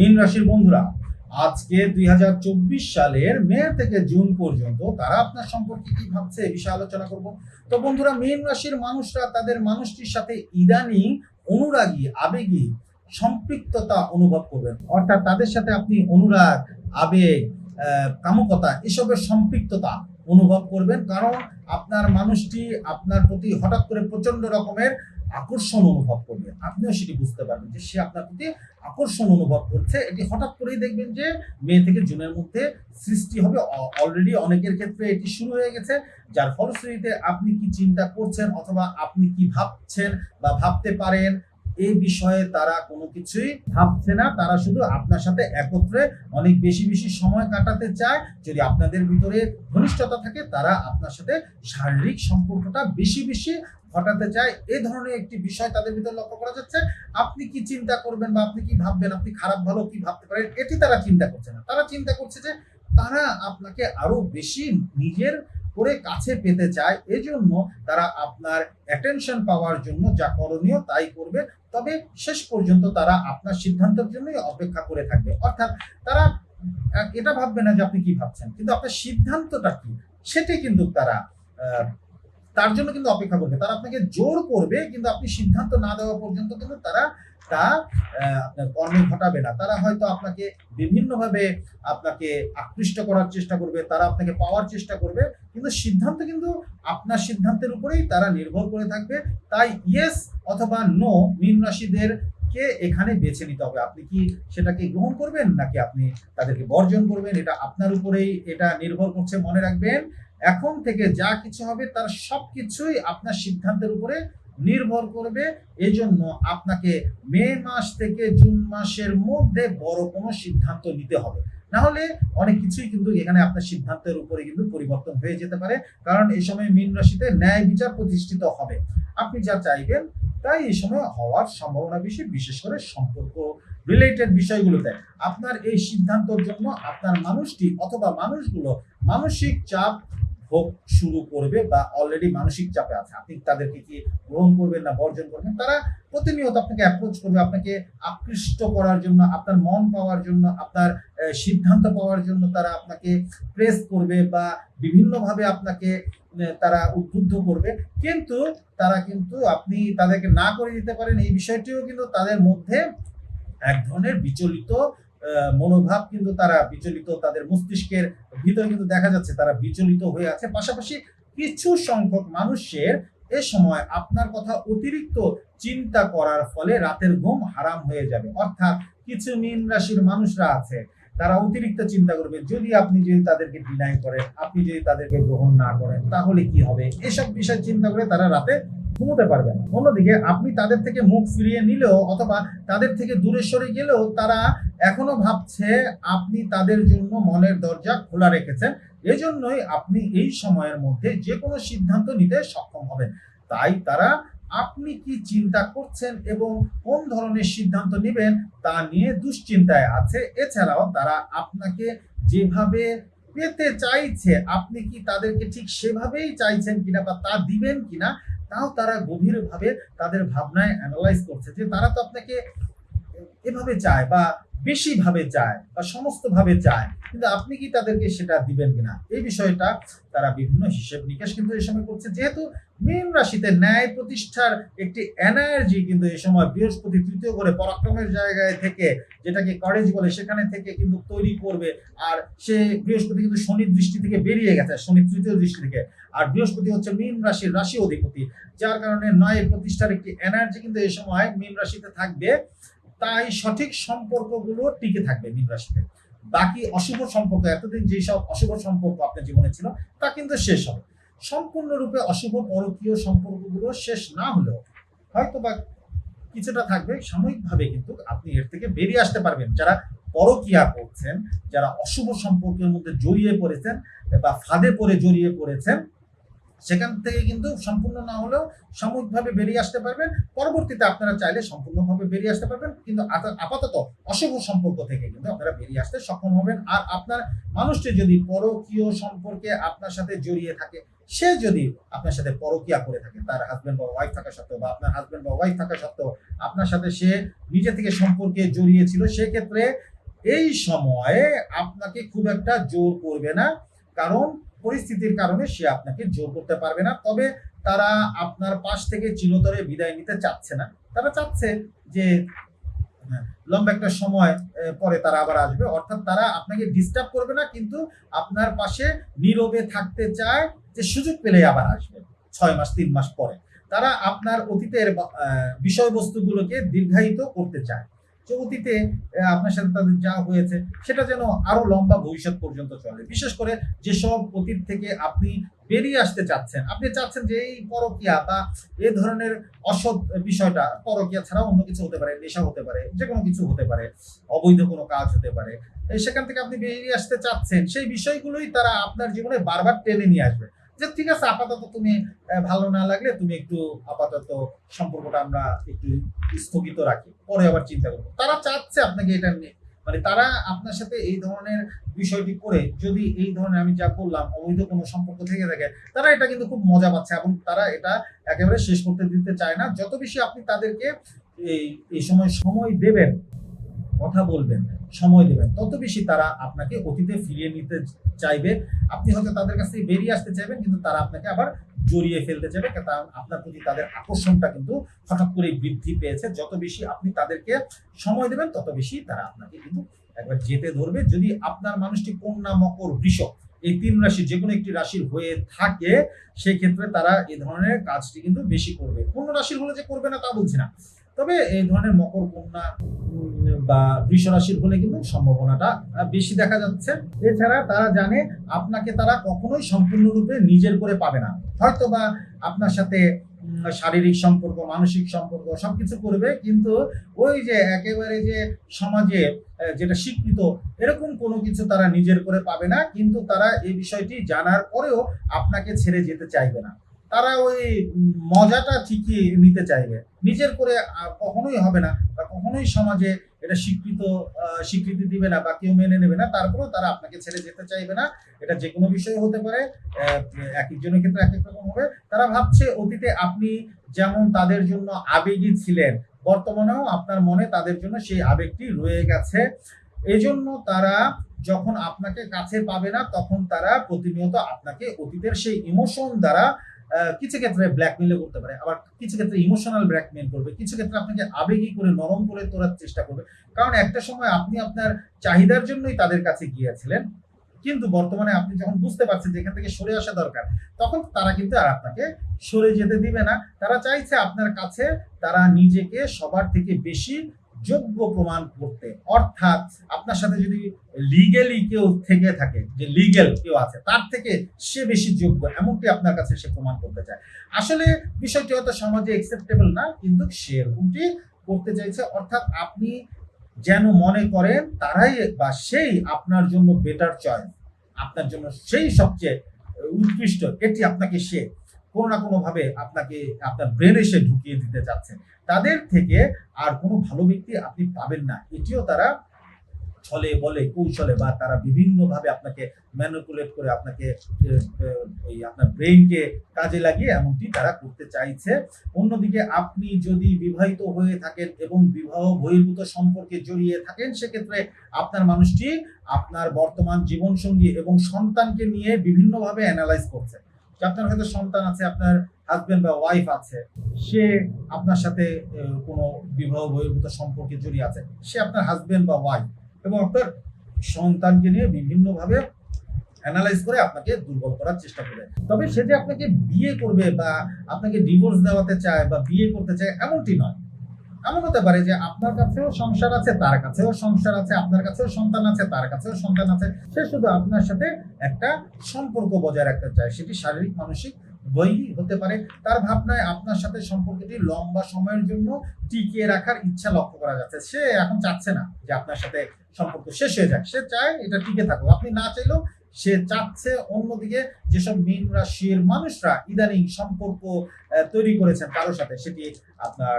মীন রাশির বন্ধুরা, আজকে দুই হাজার চব্বিশ সালের মে থেকে জুন পর্যন্ত তারা আপনার সম্পর্কে কি ভাবছে এ বিষয়ে আলোচনা করব। তো বন্ধুরা, মীন রাশির মানুষরা তাদের মানুষটির সাথে ইদানিং অনুরাগী, আবেগী, সম্পৃক্ততা অনুভব করবেন। অর্থাৎ তাদের সাথে আপনি অনুরাগ, আবেগ কামুকতা এসবের সম্পৃক্ততা অনুভব করবেন। কারণ আপনার মানুষটি আপনার প্রতি হঠাৎ করে প্রচণ্ড রকমের আকর্ষণ অনুভব করবে। আপনিও সেটি বুঝতে পারবেন যে সে আপনার প্রতি আকর্ষণ অনুভব করছে। এটি হঠাৎ করেই দেখবেন যে মে থেকে জুনের মধ্যে সৃষ্টি হবে। অলরেডি অনেকের ক্ষেত্রে এটি শুরু হয়ে গেছে। যার ফলশ্রুতিতে আপনি কি চিন্তা করছেন অথবা আপনি কি ভাবছেন বা ভাবতে পারেন এই বিষয়ে তারা কোনো কিছুই ভাবছে না। তারা শুধু আপনার সাথে একত্রে অনেক বেশি বেশি সময় কাটাতে চায়। যদি আপনাদের ভিতরে ঘনিষ্ঠতা থাকে, তারা আপনার সাথে শারীরিক সম্পর্কটা বেশি বেশি ঘটাতে চায়। এই ধরনের একটি বিষয় তাদের ভিতরে লক্ষ্য করা যাচ্ছে। আপনি কি চিন্তা করবেন বা আপনি কি ভাববেন? আপনি খারাপ, ভালো কি ভাবতে পারেন? এটি তারা চিন্তা করছে না। তারা চিন্তা করছে যে তারা আপনাকে আরও বেশি নিজের করে কাছে পেতে চায়, এজন্য তারা আপনার অ্যাটেনশন পাওয়ার জন্য যা করণীয় তাই করবে। তবে শেষ পর্যন্ত তারা আপনার সিদ্ধান্তের জন্যই অপেক্ষা করে থাকবে। অর্থাৎ তারা এটা ভাববে না যে আপনি কি ভাবছেন। কিন্তু আপনার সিদ্ধান্তটা কি, সেটি কিন্তু তারা তার জন্য কিন্তু অপেক্ষা করবে। তারা আপনাকে জোর করবে, কিন্তু আপনি সিদ্ধান্ত না দেওয়া পর্যন্ত কিন্তু তারা তা আপনার ঘটাবে না। তারা হয়তো আপনাকে বিভিন্নভাবে আপনাকে আকৃষ্ট করার চেষ্টা করবে, তারা আপনাকে পাওয়ার চেষ্টা করবে, কিন্তু সিদ্ধান্ত কিন্তু আপনার সিদ্ধান্তের উপরেই তারা নির্ভর করে থাকবে। তাই ইয়েস অথবা নো মীন রাশিদের কে এখানে বেছে নিতে হবে। আপনি কি সেটাকে গ্রহণ করবেন, নাকি আপনি তাদেরকে বর্জন করবেন? এটা আপনার উপরেই এটা নির্ভর করছে। মনে রাখবেন এখন থেকে যা কিছু হবে তার সবকিছুই আপনার সিদ্ধান্তের উপরে নির্ভর করবে। এজন্য আপনাকে মে মাস থেকে জুন মাসের মধ্যে বড় কোনো সিদ্ধান্ত নিতে হবে। না হলে অনেক কিছুই কিন্তু এখানে আপনার সিদ্ধান্তের উপরে কিন্তু পরিবর্তন হয়ে যেতে পারে। কারণ এই সময় মীন রাশিতে ন্যায় বিচার প্রতিষ্ঠিত হবে। আপনি যা চাইবেন তাই এই সময় হওয়ার সম্ভাবনা বেশি, বিশেষ করে সম্পর্ক রিলেটেড বিষয়গুলোতে। আপনার এই সিদ্ধান্তর জন্য আপনার মানুষটি অথবা মানুষগুলো মানসিক চাপ ভোগ শুরু করবে বা অলরেডি মানসিক চাপে আছে। আপনি তাদেরকে কি গ্রহণ করবেন না বর্জন করবেন? তারা প্রতিনিয়ত আপনাকে অ্যাপ্রোচ করবে, আপনাকে আকৃষ্ট করার জন্য, আপনার মন পাওয়ার জন্য, আপনার সিদ্ধান্ত পাওয়ার জন্য তারা আপনাকে প্রেস করবে বা বিভিন্নভাবে আপনাকে তারা উদ্বুদ্ধ করবে। কিন্তু তারা কিন্তু আপনি তাদেরকে না করে দিতে পারেন। এই বিষয়টিও কিন্তু তাদের মধ্যে এক ধরনের বিচলিত মনোভাব কিন্তু তারা বিচলিত, তাদের মস্তিষ্কের ভিতরে কিন্তু দেখা যাচ্ছে তারা বিচলিত হয়ে আছে। পাশাপাশি কিছু সংখ্যক মানুষের এ সময় আপনার কথা অতিরিক্ত চিন্তা করার ফলে রাতের ঘুম হারাম হয়ে যাবে। অর্থাৎ কিছু মীন রাশির মানুষরা আছে, তারা অতিরিক্ত চিন্তা করবে, যদি আপনি যদি তাদেরকে ডিনাই করেন, আপনি যদি তাদেরকে গ্রহণ না করেন, তাহলে কি হবে? এসব বিষয় চিন্তা করে তারা রাতে ঘুমোতে পারবে না। অন্যদিকে আপনি তাদের থেকে মুখ ফিরিয়ে নিলেও অথবা তাদের থেকে দূরে সরে গেলেও তারা এখনও ভাবছে আপনি তাদের জন্য মনের দরজা খোলা রেখেছেন। এজন্যই আপনি এই সময়ের মধ্যে যে কোনো সিদ্ধান্ত নিতে সক্ষম হবেন। তাই তারা আপনি কি চিন্তা করছেন এবং কোন ধরনের সিদ্ধান্ত নেবেন তা নিয়ে দুশ্চিন্তায় আছে। এছাড়াও তারা আপনাকে যেভাবে পেতে চাইছে, আপনি কি তাদেরকে ঠিক সেভাবেই চাইছেন কিনা বা তা দিবেন কিনা তাও তারা গভীরভাবে তাদের ভাবনায় অ্যানালাইজ করছে যে তারা তো আপনাকে এভাবে চায় বা বেশি ভাবে চায় বা সমস্ত ভাবে চায় কিন্তু আপনি কি তাদেরকে সেটা দিবেন কিনা? এই বিষয়টা তারা বিভিন্ন হিসেব নিকেশ কিন্তু এই সময় করছে। যেহেতু মীন রাশিতে ন্যায় প্রতিষ্ঠার একটি এনার্জি কিন্তু এই সময় বৃহস্পতি তৃতীয় করে পরাক্রমের জায়গায় থেকে, যেটাকে করেজ বলে, সেখানে থেকে কিন্তু তৈরি করবে। আর সে বৃহস্পতি কিন্তু শনির দৃষ্টি থেকে বেরিয়ে গেছে শনি তৃতীয় দৃষ্টি থেকে। আর বৃহস্পতি হচ্ছে মীন রাশির রাশি অধিপতি, যার কারণে নয় প্রতিষ্ঠার একটি এনার্জি কিন্তু এই সময় মীন রাশিতে থাকবে। তাই সঠিক সম্পর্কগুলো টিকে থাকবে মীন রাশিতে বাকি অশুভ সম্পর্ক, এতদিন যেসব অশুভ সম্পর্ক আপনার জীবনে ছিল, তা কিন্তু শেষ হবে। সম্পূর্ণরূপে অশুভ পরকীয় সম্পর্কগুলো শেষ না হলেও হয়তো বা কিছুটা থাকবে, সাময়িকভাবে কিন্তু আপনি এর থেকে বেরিয়ে আসতে পারবেন। যারা পরকিয়া করছেন, যারা অশুভ সম্পর্কের মধ্যে জড়িয়ে পড়েছেন বা ফাঁদে পড়ে জড়িয়ে পড়েছেন সেখান থেকে কিন্তু সম্পূর্ণ না হলেও সাময়িকভাবে বেরিয়ে আসতে পারবেন। পরবর্তীতে আপনারা চাইলে সম্পূর্ণভাবে বেরিয়ে আসতে পারবেন। কিন্তু আপাতত অশুভ সম্পর্ক থেকে কিন্তু আপনারা বেরিয়ে আসতে সক্ষম হবেন। আর আপনার মানুষটি যদি পরকীয় সম্পর্কে আপনার সাথে জড়িয়ে থাকে, সে যদি আপনার সাথে পরকিয়া করে থাকে, তার হাজব্যান্ড বা ওয়াইফ থাকা সত্ত্বেও বা আপনার হাজবেন্ড বা ওয়াইফ থাকা সত্ত্বেও আপনার সাথে সে নিজে থেকে সম্পর্কে জড়িয়েছিল, সেক্ষেত্রে এই সময়ে আপনাকে খুব একটা জোর করবে না। কারণ পরিস্থিতির কারণে সে আপনাকে জোর করতে পারবে না। তবে তারা আপনার পাশ থেকে চিরতরে বিদায় নিতে চাচ্ছে না। তারা চাচ্ছে যে হ্যাঁ, লম্বা একটা সময় পরে তারা আবার আসবে। অর্থাৎ তারা আপনাকে ডিস্টার্ব করবে না কিন্তু আপনার পাশে নীরবে থাকতে চায় যে সুযোগ পেলে আবার আসবে ছয় মাস তিন মাস পরে। তারা আপনার অতীতের বিষয়বস্তুগুলোকে দীর্ঘায়িত করতে চায়। যে অতীতে আপনার সাথে তাদের যা হয়েছে, সেটা যেন আরও লম্বা ভবিষ্যৎ পর্যন্ত চলে। বিশেষ করে যেসব অতীত থেকে আপনি বেরিয়ে আসতে চাচ্ছেন, আপনি চাচ্ছেন যে এই পরকিয়া বা এ ধরনের অসৎ বিষয়টা, পরকিয়া ছাড়াও অন্য কিছু হতে পারে, নেশা হতে পারে, যে কোনো কিছু হতে পারে, অবৈধ কোনো কাজ হতে পারে সেখান থেকে আপনি বেরিয়ে আসতে চাচ্ছেন, সেই বিষয়গুলোই তারা আপনার জীবনে বারবার টেনে নিয়ে আসবে। যে ঠিক আছে, আপাতত তুমি ভালো না লাগলে তুমি একটু আপাতত সম্পর্কটা আমরা একটু স্থগিত রাখি। পরে আবার চিন্তা করব। তারা চাচ্ছে আপনাকে এটা নিয়ে। মানে তারা আপনার সাথে এই ধরনের বিষয়টি করে যদি এই ধরনের আমি যা বললাম অবৈধ কোনো সম্পর্ক থেকে থাকে, তারা এটা কিন্তু খুব মজা পাচ্ছে এবং তারা এটা একেবারে শেষ করতে দিতে চায় না। যত বেশি আপনি তাদেরকে এই এই সময় সময় দেবেন কথা বলবেন, সময় দেবেন, তত বেশি তারা আপনাকে অতীতে ফিরিয়ে নিতে চাইবে। আপনি হয়তো তাদের কাছ থেকে বেরিয়ে আসতে চাইবেন, কিন্তু তারা আপনাকে আবার জড়িয়ে ফেলতে চাইবে, কারণ আপনার প্রতি তাদের আকর্ষণটা কিন্তু হঠাৎ করে বৃদ্ধি পেয়েছে। যত বেশি আপনি তাদেরকে সময় দেবেন, তত বেশি তারা আপনাকে কিন্তু একবার যেতে ধরবে। যদি আপনার মানুষটি কন্যা মকর বৃষ, এই তিন রাশি যে কোনো একটি রাশির হয়ে থাকে সেই ক্ষেত্রে তারা এই ধরনের কাজটি কিন্তু বেশি করবে। কোন রাশির হলে যে করবে না তা বলছি না। তবে এই ধরনের মকর, কন্যা বা বৃষ রাশির হলে কিন্তু সম্ভাবনাটা বেশি দেখা যাচ্ছে। এছাড়া তারা জানে আপনাকে তারা কখনোই সম্পূর্ণরূপে নিজের করে পাবে না। হয়তো বা আপনার সাথে শারীরিক সম্পর্ক, মানসিক সম্পর্ক সবকিছু করবে, কিন্তু ওই যে একেবারে যে সমাজে যেটা স্বীকৃত, এরকম কোনো কিছু তারা নিজের করে পাবে না, কিন্তু তারা এই বিষয়টি জানার পরেও আপনাকে ছেড়ে যেতে চাইবে না। তারা ওই মজাটা ঠিকই নিতে চাইবে। নিজের করে কখনোই হবে না বা কখনোই সমাজে এটা স্বীকৃত স্বীকৃতি দিবে না বা কেউ মেনে নেবে না, তারপরেও তারা আপনাকে ছেড়ে যেতে চাইবে না। এটা যে কোনো বিষয় হতে পারে এক একজনের ক্ষেত্রে এক এক রকম হবে। তারা ভাবছে অতীতে আপনি যেমন তাদের জন্য আবেগী ছিলেন, বর্তমানেও আপনার মনে তাদের জন্য সেই আবেগটি রয়ে গেছে। এজন্য তারা যখন আপনাকে কাছে পাবে না, তখন তারা প্রতিনিয়ত আপনাকে অতীতের সেই ইমোশন দ্বারা কিছু ক্ষেত্রে ব্ল্যাকমেলও করতে পারে, আবার কিছু ক্ষেত্রে ইমোশনাল ব্ল্যাকমেল করবে, কিছু ক্ষেত্রে আপনাকে আবেগী করে, নরম করে তোলার চেষ্টা করবে। কারণ একটা সময় আপনি আপনার চাহিদার জন্যই তাদের কাছে গিয়েছিলেন, কিন্তু বর্তমানে আপনি যখন বুঝতে পারছেন যে এখান থেকে সরে আসা দরকার, তখন তারা কিন্তু আর আপনাকে সরে যেতে দিবে না। তারা চাইছে আপনার কাছে তারা নিজেকে সবার থেকে বেশি যোগ্য প্রমাণ করতে। অর্থাৎ আপনার সাথে যদি লিগেলি কেউ থেকে থাকে, যে লিগেল কেউ আছে, তার থেকে সে বেশি যোগ্য, এমনটি আপনার কাছে সে প্রমাণ করতে চায়। আসলে বিষয়টি হয়তো সমাজে একসেপ্টেবল না, কিন্তু সে এরকমটি করতে চাইছে। অর্থাৎ আপনি যেন মনে করেন, তারাই বা সেই আপনার জন্য বেটার চয়েস আপনার জন্য সেই সবচেয়ে উৎকৃষ্ট, এটি আপনাকে সে কোনো না কোনো ভাবে আপনাকে আপনার ব্রেনে সে ঢুকিয়ে দিতে চাচ্ছে তাদের থেকে আর কোনো ভালো ব্যক্তি আপনি পাবেন না। এটিও তারা ছলে বলে, কৌশলে বা তারা বিভিন্ন ভাবে আপনাকে ম্যানুপুলেট করে আপনাকে ওই আপনার ব্রেইনকে কাজে লাগিয়ে এমনটি তারা করতে চাইছে। অন্যদিকে আপনি যদি বিবাহিত হয়ে থাকেন এবং বিবাহ বহির্ভূত সম্পর্কে জড়িয়ে থাকেন, সেক্ষেত্রে আপনার মানুষটি আপনার বর্তমান জীবনসঙ্গী এবং সন্তানকে নিয়ে বিভিন্নভাবে অ্যানালাইজ করছে। যে আপনার হয়তো সন্তান আছে, আপনার হাজবেন্ড বা ওয়াইফ আছে, সে আপনার সাথে কোনো বিবাহ বহির্ভূত সম্পর্কে জড়িয়ে আছে, সে আপনার হাজবেন্ড বা ওয়াইফ এবং আপনার সন্তানকে নিয়ে বিভিন্নভাবে অ্যানালাইজ করে আপনাকে দুর্বল করার চেষ্টা করে তবে সে যে আপনাকে বিয়ে করবে বা আপনাকে ডিভোর্স দেওয়াতে চায় বা বিয়ে করতে চায়, এমনটি নয়। এমন হতে পারে যে আপনার কাছেও সংসার আছে, তার কাছেও সংসার আছে, আপনার কাছেও সন্তান আছে, তার কাছেও সন্তান আছে। সে শুধু আপনার সাথে একটা সম্পর্ক বজায় রাখতে চায়। সেটি শারীরিক, মানসিক বই হতে পারে। তার ভাবনায় আপনার সাথে সম্পর্কটি লম্বা সময়ের জন্য টিকিয়ে রাখার ইচ্ছা লক্ষ্য করা যাচ্ছে। সে এখন চাচ্ছে না যে আপনার সাথে সম্পর্ক শেষ হয়ে যাক। সে চায় এটা টিকে থাকুক। আপনি না চাইলেও সে চাচ্ছে অন্যদিকে যেসব মীন রাশির মানুষরা ইদানিং সম্পর্ক তৈরি করেছেন কারোর সাথে, সেটি আপনার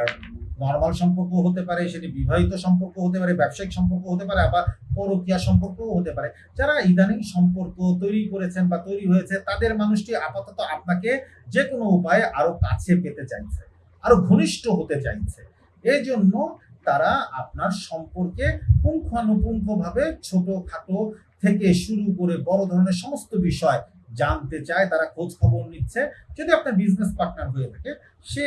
নর্মাল সম্পর্ক হতে পারে, সেটি বিবাহিত সম্পর্ক হতে পারে, ব্যবসায়িক সম্পর্ক হতে পারে, আবার পরকীয়া সম্পর্কও হতে পারে। যারা ইদানিং সম্পর্ক তৈরি করেছেন বা তৈরি হয়েছে, তাদের মানুষটি আপাতত আপনাকে যে কোনো উপায়ে আরও কাছে পেতে চাইছে, আরও ঘনিষ্ঠ হতে চাইছে। এই জন্য তারা আপনার সম্পর্কে পুঙ্খানুপুঙ্খভাবে ছোটখাটো থেকে শুরু করে বড় ধরনের সমস্ত বিষয় জানতে চায়, তারা খোঁজ খবর নিচ্ছে। যদি আপনার বিজনেস পার্টনার হয়ে থাকে, সে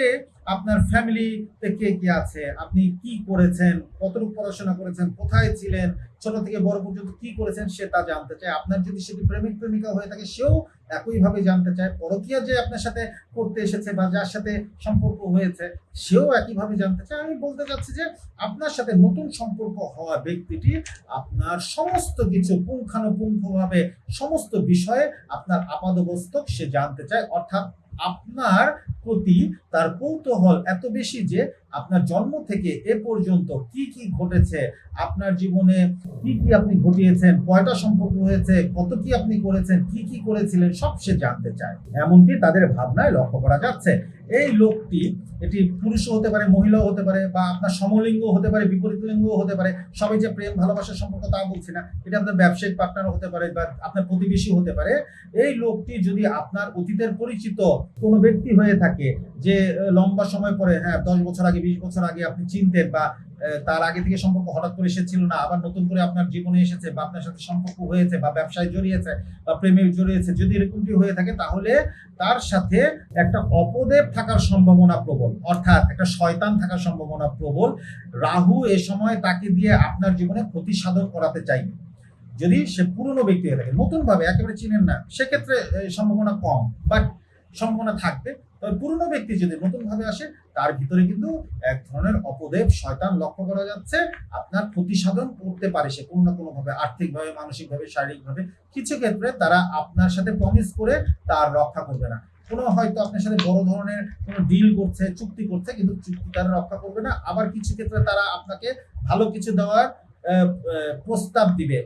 আপনার ফ্যামিলিতে কে কে আছে, আপনি কি করেছেন, কতটুকু পড়াশোনা করেছেন, কোথায় ছিলেন ছোট থেকে বড় পর্যন্ত কি করেছেন সে তা জানতে চায়। আপনার যদি সেটি প্রেমিক, প্রেমিকা হয়ে থাকে, সেও একইভাবে জানতে চায়। পরকীয়া যে আপনার সাথে করতে এসেছে বা যার সাথে সম্পর্ক হয়েছে, সেও একইভাবে জানতে চায়। আমি বলতে চাচ্ছি যে, আপনার সাথে নতুন সম্পর্ক হওয়া ব্যক্তিটি আপনার সমস্ত কিছু পুঙ্খানুপুঙ্খভাবে, সমস্ত বিষয়ে আপনার আপাদবস্তক সে জানতে চায়। অর্থাৎ আপনার প্রতি তার কৌতূহল এত বেশি যে আপনার জন্ম থেকে এ পর্যন্ত কি কি ঘটেছে, আপনার জীবনে কি কি আপনি ঘটিয়েছেন, কয়টা সম্পর্ক হয়েছে কত কি আপনি করেছেন, কি কি করেছিলেন, সব সে জানতে চায়। এমনকি তাদের ভাবনায় লক্ষ্য করা যাচ্ছে। এই লোকটি এটি পুরুষও হতে পারে, মহিলাও হতে পারে, বা আপনার সমলিঙ্গ হতে পারে বিপরীত লিঙ্গও হতে পারে, সবাই যে প্রেম ভালোবাসার সম্পর্ক তা বলছি না, এটা আপনার ব্যবসায়িক পার্টনার হতে পারে বা আপনার প্রতিবেশী হতে পারে। এই লোকটি যদি আপনার অতীতের পরিচিত কোনো ব্যক্তি হয়ে থাকে, যে লম্বা সময় পরে হ্যাঁ দশ বছর আগে, বিশ বছর আগে আপনি চিনতেন বা তার আগে থেকে সম্পর্ক হঠাৎ করে এসেছিল না, আবার নতুন করে আপনার জীবনে এসেছে বা আপনার সাথে সম্পর্ক হয়েছে বা ব্যবসায় জড়িয়েছে বা প্রেমে জড়িয়েছে, যদি এরকমটি হয়ে থাকে তাহলে তার সাথে একটা অপদেব থাকার সম্ভাবনা প্রবল, অর্থাৎ একটা শয়তান থাকার সম্ভাবনা প্রবল। রাহু এ সময় তাকে দিয়ে আপনার জীবনে ক্ষতি সাধন করাতে চাইবে। যদি সে পুরনো ব্যক্তি হয়ে থাকে নতুন ভাবে একেবারে চিনেন না, সেক্ষেত্রে সম্ভাবনা কম বাট সম্ভাবনা থাকবে। পুরনো ব্যক্তি যদি নতুন ভাবে আসে, তার ভিতরে কিন্তু এক ধরনের অপদেব শয়তান লক্ষ্য করা যাচ্ছে। আপনার ক্ষতি সাধন করতে পারে সে কোনো না কোনো ভাবে আর্থিকভাবে, মানসিকভাবে, শারীরিকভাবে। কিছু ক্ষেত্রে তারা আপনার সাথে প্রমিস করে তার রক্ষা করবে না। কোনো হয়তো আপনার সাথে বড় ধরনের কোনো ডিল করছে, চুক্তি করছে, কিন্তু চুক্তি তারা রক্ষা করবে না। আবার কিছু ক্ষেত্রে তারা আপনাকে ভালো কিছু দেওয়ার প্রস্তাব দিবে।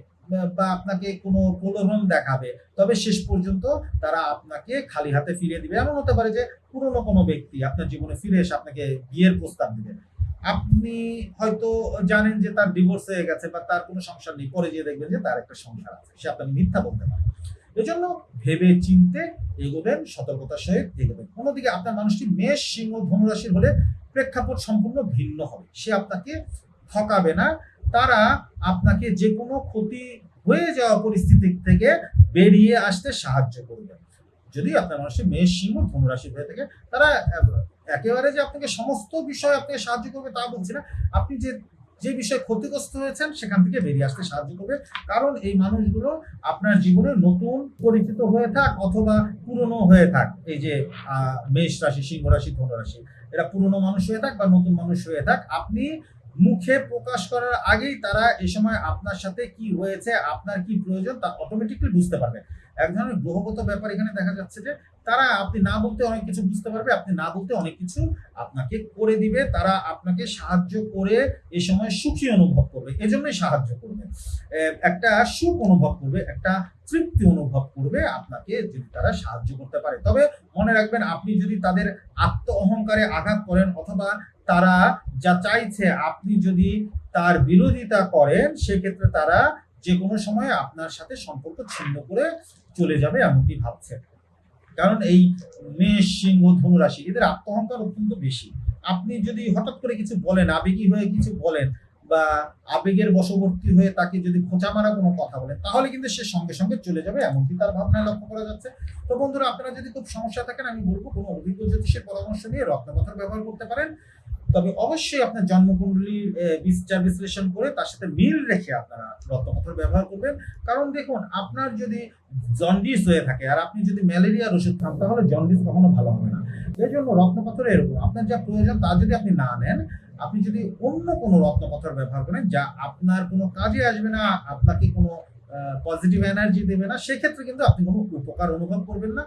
বা আপনাকে কোনো প্রলোভন দেখাবে, তবে শেষ পর্যন্ত তারা আপনাকে খালি হাতে ফিরিয়ে দিবে। এমন হতে পারে যে পুরনো কোনো ব্যক্তি আপনার জীবনে ফিরে এসে আপনাকে বিয়ের প্রস্তাব দিবে। আপনি হয়তো জানেন যে তার ডিভোর্স হয়ে গেছে বা তার কোনো সংসার নেই, পরে গিয়ে দেখবেন যে তার একটা সংসার আছে, সে আপনাকে মিথ্যা বলতে পারে। এজন্য ভেবে চিনতে এগোবেন, সতর্কতার সহিত এগোবেন। অন্যদিকে আপনার মানুষটি মেষ, সিংহ, ধনুরাশির হলে প্রেক্ষাপট সম্পূর্ণ ভিন্ন হবে। সে আপনাকে ঠকাবে না তারা আপনাকে যে কোনো ক্ষতি হয়ে যাওয়া পরিস্থিতি থেকে বেরিয়ে আসতে সাহায্য করবে। যদি আপনার মানুষের মেষ সিংহ, ধনুরাশি হয়ে থাকে, তারা একেবারে যে আপনাকে সমস্ত বিষয় আপনাকে সাহায্য করবে তা বলছি না। আপনি যে যে বিষয়ে ক্ষতিগ্রস্ত হয়েছেন, সেখান থেকে বেরিয়ে আসতে সাহায্য করবে। কারণ এই মানুষগুলো আপনার জীবনে নতুন পরিচিত হয়ে থাক অথবা পুরনো হয়ে থাক। এই যে মেষ রাশি, সিংহ রাশি ধনু রাশি এরা পুরনো মানুষ হয়ে থাক বা নতুন মানুষ হয়ে থাক। আপনি মুখে প্রকাশ করার আগেই তারা এই সময় আপনার সাথে কি হয়েছে, আপনার কি প্রয়োজন তা অটোমেটিকলি বুঝতে পারবে। এক ধরনের গ্রহগত ব্যাপার এখানে দেখা যাচ্ছে যে, তারা আপনি না বলতে অনেক কিছু বুঝতে পারবে, আপনি না বলতে অনেক কিছু আপনাকে করে দিবে, তারা আপনাকে সাহায্য করে এই সময় সুখী অনুভব করবে, এজন্যই সাহায্য করবে। একটা সুখ অনুভব করবে, একটা তৃপ্তি অনুভব করবে আপনাকে যদি তারা সাহায্য করতে পারে। তবে মনে রাখবেন, আপনি যদি তাদের আত্ম অহংকারে আঘাত করেন অথবা তারা যা চাইছে, আপনি যদি তার বিরোধিতা করেন, সেক্ষেত্রে তারা যে কোনো সময় আপনার সাথে সম্পর্ক ছিন্ন করে চলে যাবে এমনটি ভাবছে কারণ এই মেষ, সিংহ ধনু রাশি এদের আত্ম অহংকার অত্যন্ত বেশি। আপনি যদি হঠাৎ করে কিছু বলেন, আবেগী হয়ে কিছু বলেন বা আবেগের বশবর্তী হয়ে তাকে যদি খোঁচা মারা কোনো কথা বলেন, তাহলে কিন্তু সে সঙ্গে সঙ্গে চলে যাবে এমনটি তার ভাবনায় লক্ষ্য করা যাচ্ছে। তো বন্ধুরা, আপনারা যদি খুব সমস্যা থাকেন, আমি বলব কোনো অভিজ্ঞ জ্যোতিষের পরামর্শ নিয়ে রত্নপাথর ব্যবহার করতে পারেন। তবে অবশ্যই আপনার জন্মকুণ্ডলী বিচার বিশ্লেষণ করে তার সাথে মিল রেখে আপনারা রত্নপাথর ব্যবহার করবেন। কারণ দেখুন, আপনার যদি জন্ডিস হয়ে থাকে আর আপনি যদি ম্যালেরিয়ার ওষুধ খান, তাহলে জন্ডিস কখনো ভালো হবে না। এই জন্য রত্নপাথর এরকম। আপনার যা প্রয়োজন তা যদি আপনি না নেন, আপনি যদি অন্য কোনো রত্নপাথর ব্যবহার করেন যা আপনার কোনো কাজে আসবে না, আপনাকে কোনো পজিটিভ এনার্জি দেবে না, সেক্ষেত্রে কিন্তু আপনি কোনো উপকার অনুভব করবেন না।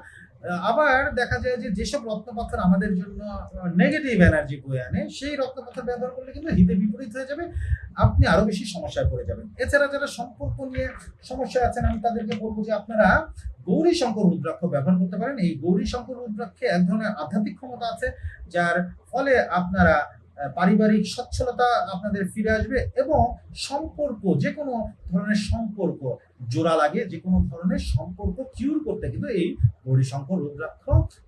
আবার দেখা যায় যে যেসব রত্নপাথর আমাদের জন্য নেগেটিভ এনার্জি বয়ে আনে, সেই রত্নপাথর ব্যবহার করলে কিন্তু হিতে বিপরীত হয়ে যাবে, আপনি আরও বেশি সমস্যায় পড়ে যাবেন। এছাড়া যারা সম্পর্ক নিয়ে সমস্যা আছেন, আমি তাদেরকে বলব যে আপনারা গৌরী শঙ্কর রুদ্রাক্ষ ব্যবহার করতে পারেন। এই গৌরী শঙ্কর রুদ্রাক্ষে এক ধরনের আধ্যাত্মিক ক্ষমতা আছে, যার ফলে আপনারা পারিবারিক সচ্ছলতা আপনাদের ফিরে আসবে এবং সম্পর্ক, যে কোনো ধরনের সম্পর্ক জোড়া লাগে যে কোনো ধরনের সম্পর্ক কিউর করতে কিন্তু এই গৌরী শঙ্কর রুদ্রাক্ষ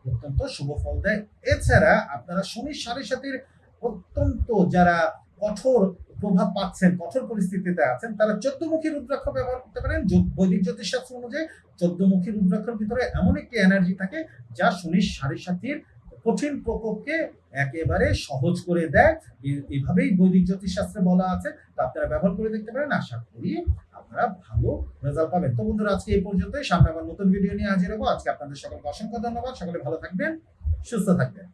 অত্যন্ত শুভ ফল দেয়। এছাড়া আপনারা শনির সাড়ে সাথীর অত্যন্ত যারা কঠোর প্রভাব পাচ্ছেন, কঠোর পরিস্থিতিতে আছেন, তারা চোদ্দমুখী রুদ্রাক্ষ ব্যবহার করতে পারেন। বৈদিক জ্যোতিষশাস্ত্র অনুযায়ী চোদ্দমুখী রুদ্রাক্ষর ভিতরে এমন একটি এনার্জি থাকে যা শনির সাড়ে সাথীর কঠিন প্রকোপকে একেবারে সহজ করে দেয় এভাবেই বৈদিক জ্যোতিষশাস্ত্রে বলা আছে। তা আপনারা ব্যবহার করে দেখতে পারেন। আশা করি আপনারা ভালো রেজাল্ট পাবেন। তো বন্ধুরা, আজকে এই পর্যন্তই। সামনে আবার নতুন ভিডিও নিয়ে হাজির হব। আজকে আপনাদের সকলকে অসংখ্য ধন্যবাদ। সকলে ভালো থাকবেন, সুস্থ থাকবেন।